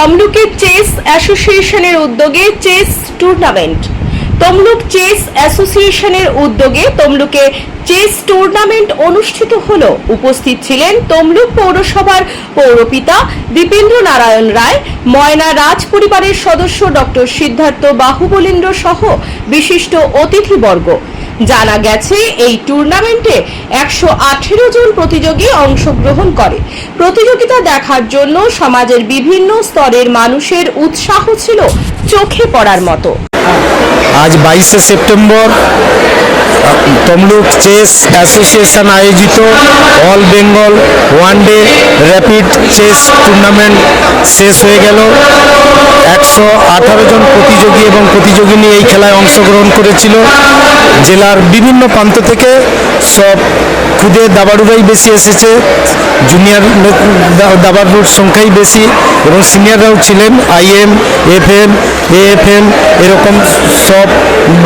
তমলুকের চেস অ্যাসোসিয়েশনের উদ্যোগে চেস টুর্নামেন্ট। তমলুক চেস অ্যাসোসিয়েশনের উদ্যোগে তমলুকে চেস টুর্নামেন্ট অনুষ্ঠিত হল। উপস্থিত ছিলেন তমলুক পৌরসভার পৌরপিতা দীপেন্দ্র নারায়ণ রায়, ময়না রাজ পরিবারের সদস্য ডক্টর সিদ্ধার্থ বাহুবলীন্দ্র সহ বিশিষ্ট অতিথিবর্গ। জানা গেছে, এই টুর্নামেন্টে একশো আঠেরো জন প্রতিযোগী অংশগ্রহণ করে। প্রতিযোগিতা দেখার জন্য সমাজের বিভিন্ন স্তরের মানুষের উৎসাহ ছিল চোখে পড়ার মতো। আজ বাইশে সেপ্টেম্বর, তমলুক চেস অ্যাসোসিয়েশন আয়োজিত all Bengal one day rapid chess tournament শেষ হয়ে গেল। একশো আঠারো জন প্রতিযোগী এবং প্রতিযোগিনী এই খেলায় অংশগ্রহণ করেছিল। জেলার বিভিন্ন প্রান্ত থেকে সব খুদে দাবাড়ুরাই বেশি এসেছে জুনিয়র দাবাড়ুর সংখ্যাই বেশি এবং সিনিয়ররাও ছিলেন আইএম এফএম এএফএম এরকম সব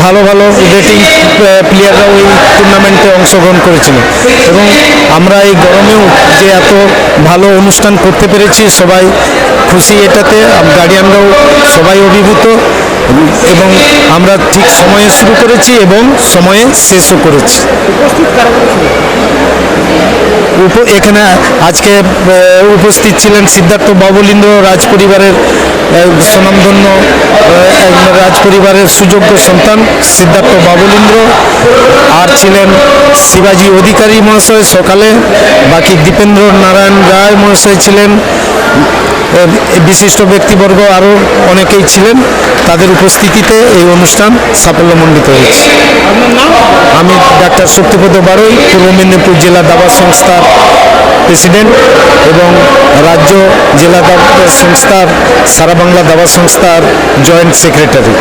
ভালো ভালো রেটিং প্লেয়াররাও এই টুর্নামেন্টে অংশগ্রহণ করেছিল। এবং আমরা এই গরমেও যে এত ভালো অনুষ্ঠান করতে পেরেছি, সবাই খুশি এটাতে গার্ডিয়ানরাও সবাই অভিভূত। এবং আমরা ঠিক সময়ে শুরু করেছি এবং সময়ে শেষও করেছি। এখানে আজকে উপস্থিত ছিলেন সিদ্ধার্থ বাবুলিন্দ্র রাজ পরিবারের এক রাজ পরিবারের সুযোগ্য সন্তান সিদ্ধার্থ বাবুলিন্দ্র আর ছিলেন শিবাজি অধিকারী মহাশয় সকালে, বাকি দীপেন্দ্র নারায়ণ রায় মহাশয় ছিলেন। বিশিষ্ট ব্যক্তিবর্গ আরও অনেকেই ছিলেন। তাদের উপস্থিতিতে এই অনুষ্ঠান সাফল্যমণ্ডিত হয়েছে। আমি ডাক্তার শক্তিপদ বারই, পূর্ব মেদিনীপুর জেলা দাবা সংস্থার প্রেসিডেন্ট এবং রাজ্য জেলা দাবা সংস্থার সারা বাংলা দাবা সংস্থার joint secretary.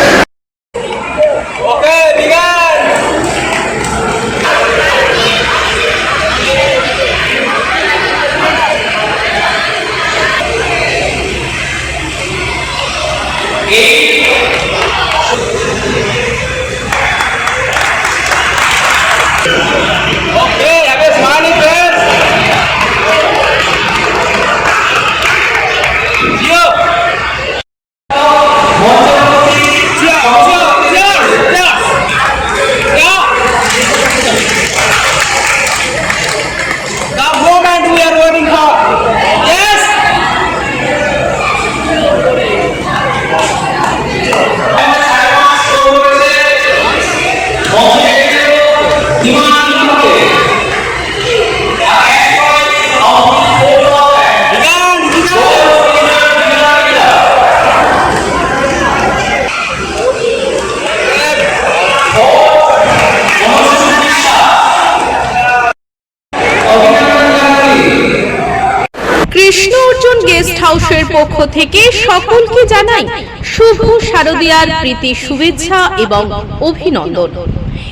Krishna Arjun guest হাউসের পক্ষ থেকে সকলকে জানাই শুভ শারদীয়ার প্রীতি শুভেচ্ছা এবং অভিনন্দন।